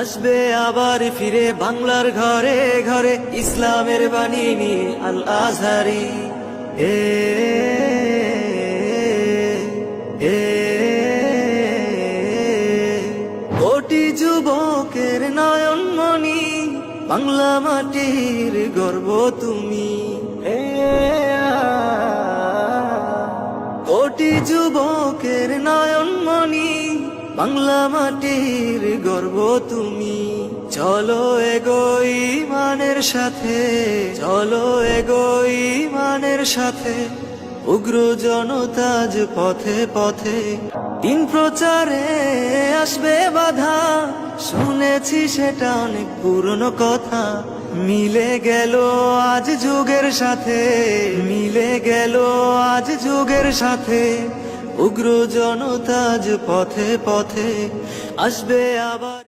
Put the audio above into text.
আসবে আবার ফিরে বাংলার ঘরে ঘরে, ইসলামের বাণী নিয়ে আল আজহারি এ কোটি যুবকের নয়নমণি, বাংলা মাটির গর্ব তুমি। কোটি যুবকের নয়নমণি বাংলা মাটির গর্ব তুমি। চলো এগোই মানের সাথে, চলো এগোই মানের সাথে। উগ্র জনতাজ পথে পথে, দিন প্রচারে আসবে বাধা। শুনেছি সেটা অনেক পুরনো কথা। মিলে গেল আজ যুগের সাথে, মিলে গেল আজ যুগের সাথে। উগ্র জনতাজ পথে পথে আসবে আবার।